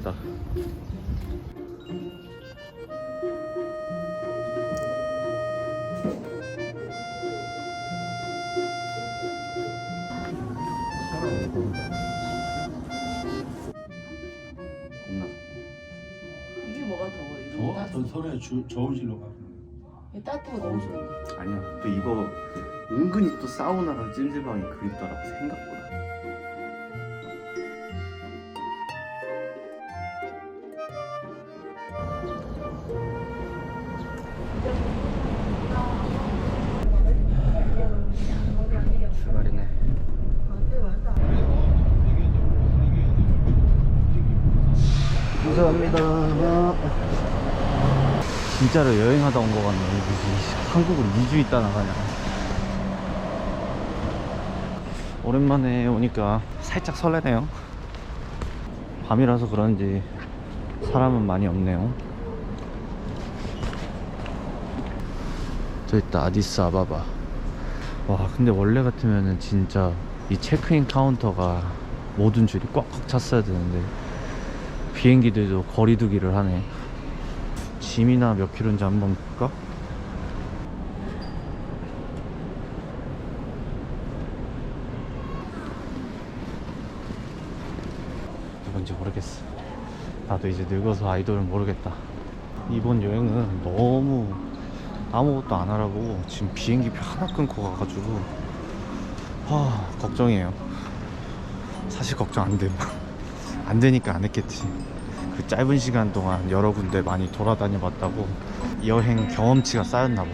떠나는 날이다. 이게 뭐가 더워? 이거 더워? 따뜻- 더 서로의 주, 저울질로 이게 따뜻한 거 너무 좋은데. 아니야. 또 이거 은근히 또 사우나랑 찜질방이 그립더라고 생각보다. 진짜로 여행하다 온거 같네. 한국을 2주 있다 나가냐. 오랜만에 오니까 살짝 설레네요. 밤이라서 그런지 사람은 많이 없네요. 저 있다 아디스 아바바. 와 근데 원래 같으면은 진짜 이 체크인 카운터가 모든 줄이 꽉꽉 찼어야 되는데 비행기들도 거리두기를 하네. 짐이나 몇 킬로인지 한번 볼까? 누군지 모르겠어. 나도 이제 늙어서 아이돌을 모르겠다. 이번 여행은 너무 아무것도 안 알아보고 지금 비행기표 하나 끊고 가가지고 아 걱정이에요. 사실 걱정 안 돼. 안 되니까 안 했겠지. 그 짧은 시간 동안 여러 군데 많이 돌아다녀 봤다고 여행 경험치가 쌓였나 봐.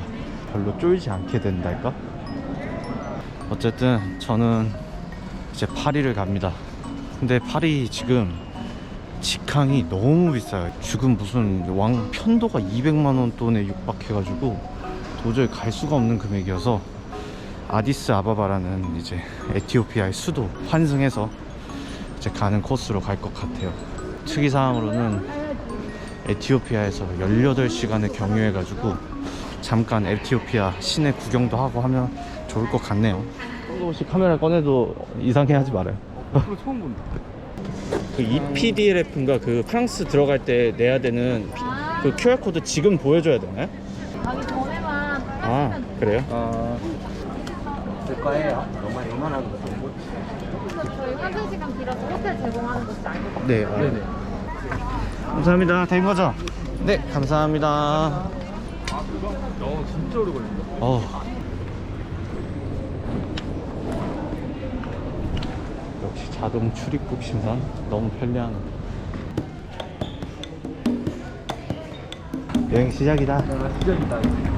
별로 쫄지 않게 된달까? 어쨌든 저는 이제 파리를 갑니다. 근데 파리 지금 직항이 너무 비싸요. 지금 무슨 왕 편도가 200만 원 돈에 육박해가지고 도저히 갈 수가 없는 금액이어서 아디스 아바바라는 이제 에티오피아의 수도 환승해서 이제 가는 코스로 갈 것 같아요. 특이사항으로는 에티오피아에서 18시간을 경유해가지고 잠깐 에티오피아 시내 구경도 하고 하면 좋을 것 같네요. 혹시 카메라 꺼내도 이상해 하지 말아요. 그거 처음 본다. 그 EPDLF인가 그 프랑스 들어갈 때 내야 되는 그 QR 코드 지금 보여줘야 되나요? 가기 전에만 아 그래요? 아, 될 거예요. 너무 이만한 거. 환승 시간 길어서 호텔 제공하는 곳이 아니고 네. 아. 네네. 감사합니다. 된 거죠? 네, 감사합니다. 어, 진짜 오래 걸린다. 어. 역시 자동 출입국 심사 너무 편리하네. 여행 시작이다. 아, 시작이다.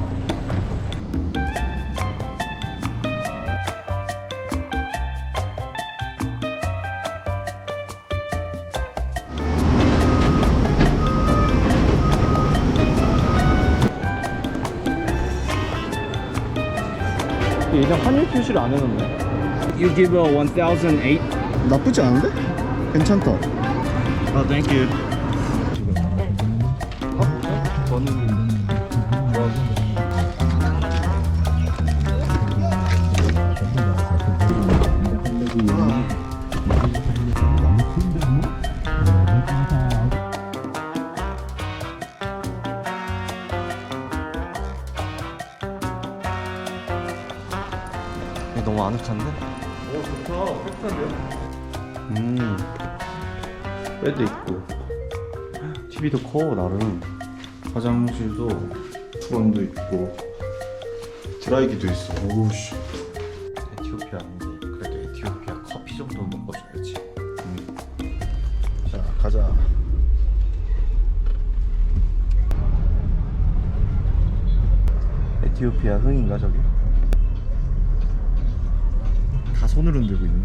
예전 환율 표시를 안 해놓네. You give a 1008. 나쁘지 않은데? 괜찮다. 아, thank you. 저는 이 너무 아늑한데? 오 좋다. 깨끗한데요? 음. 베드 있고. TV도 커, 나름. 화장실도 수건도 있고. 드라이기도 있어. 오우씨. 에티오피아인데, 그래도 에티오피아 커피 정도는 먹어줘야지. 음. 자, 가자. 에티오피아 흥인가, 저기? 다 손을 흔들고 있네.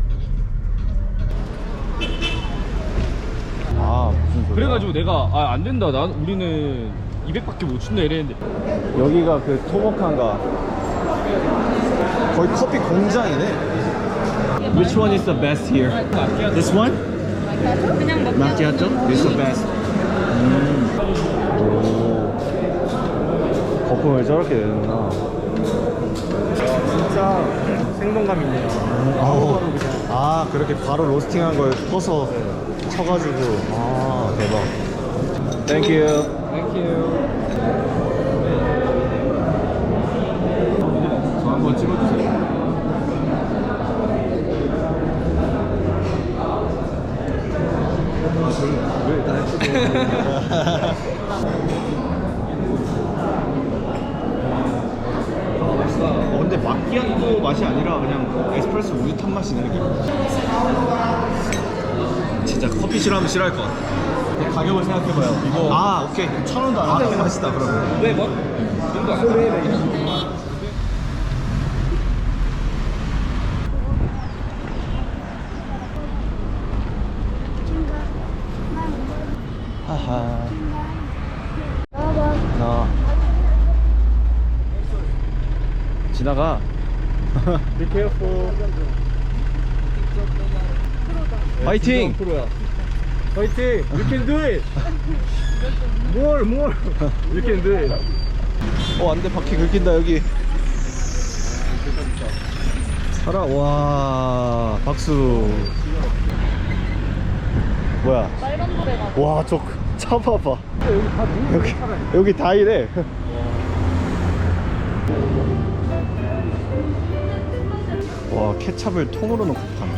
아 무슨 소리야? 그래가지고 내가 아 안 된다. 난 우리는 200밖에 못 준다 이랬는데. 여기가 그 토모카인가 거의 커피 공장이네. Which one is the best here? This one? 마키아토? This is the best. 음. 오. 거품을 저렇게 내는구나. 진짜 생동감 있네요. 아우. 아 그렇게 바로 로스팅한 걸 퍼서 쳐가지고 아 대박 땡큐 땡큐. 저 한번 찍어주세요. 어, 근데 마키아토 맛이 아니라 그냥 에스프레소 우유 탄 맛이 있는 느낌 진짜 커피 싫어하면 싫어할 것 같아. 가격을 생각해봐요. 이거 아 오케이. 천 원도 안 하는 맛이다 그러면. 왜 뭐? 정도 안 돼. 하하. 나. 지나가. Be careful. 프로야. 파이팅. You can do it. More, more. You can do it. 어 안 돼 바퀴 긁힌다 여기 살아 와 박수 뭐야 빨간 노래가 와 저 차 봐봐 여기 여기 다 이래 와 케찹을 통으로 넣고 파네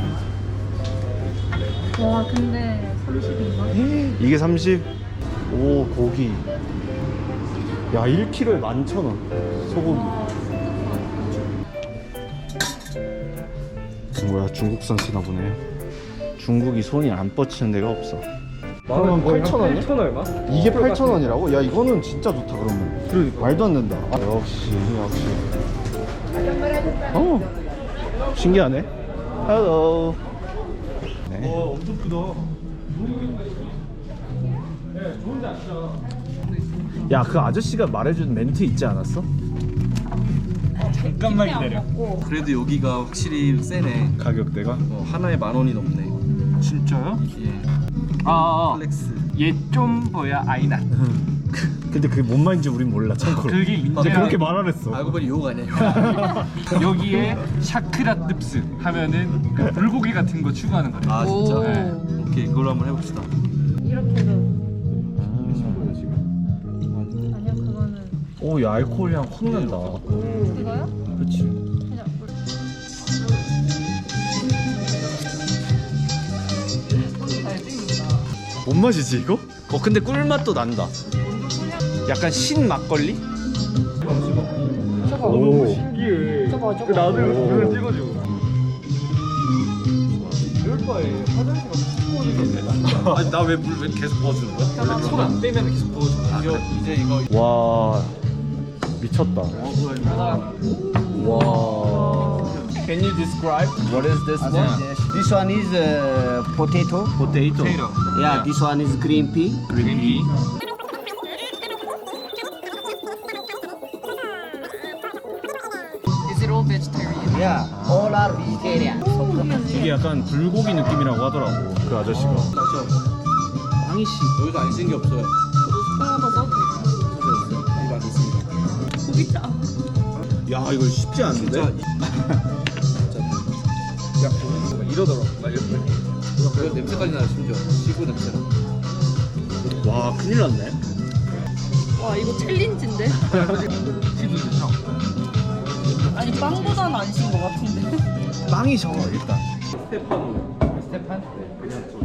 와 근데 30인가? 이게 30? 오 고기 야 1kg에 11,000원 소고기 뭐야 중국산 쓰나 보네 중국이 손이 안 뻗치는 데가 없어 그러면 8,000원이야? 8천 얼마? 이게 8,000원이라고? 야 이거는 진짜 좋다 그러면 그러니까. 말도 안 된다 아, 역시 역시 어 신기하네 헬로 네. 엄청 크다. 야 그 아저씨가 말해준 멘트 있지 않았어? 잠깐만 기다려. 그래도 여기가 확실히 세네. 가격대가? 어, 하나에 만 원이 넘네. 진짜요? 예. 아, 플렉스. 얘좀 뭐야 아이나. 근데 그게 뭔 말인지 우린 몰라 참고로 그게 근데 인제랑 그렇게 말 안 했어 알고 보니 욕 아니야? 욕. 여기에 샤크라뜨스 하면은 그 불고기 같은 거 추가하는 거래. 아 진짜. 네. 오케이 그걸로 한번 해봅시다. 이렇게도 음. 아니요 그거는 오이 알코올 향확 난다 이거요? 그렇지 그냥 물뭔 맛이지 이거? 어 근데 꿀맛도 난다 약간 신 막걸리? 오 신기해. 저거, 저거. 그 나도. 동영상 찍어줘. 이럴 바에 화장실 건데. 아니 나 왜 물 왜 계속 부어주는 거야? 손안 떼면 계속 부어줘. 아, 그래. 이제 이거 와 미쳤다 와 Can you describe what is this one? This one is uh, potato. 포테이토 Yeah, this one is green pea. green pea. 이게 약간 불고기 느낌이라고 하더라고 그 아저씨가 황희 씨 여기서 안 쓴 게 없어요. 하나 더 써도 돼요. 이거 안 있습니다. 야 이거 쉽지 않은데? 이러더라고. 막 이렇게. 그거 냄새까지 나요 심지어. 시구 냄새나. 와 큰일 났네 와 이거 챌린지인데? 아니 빵보다는 안신것 같은데. 빵이 적어 일단 스테판? 네, 그냥 저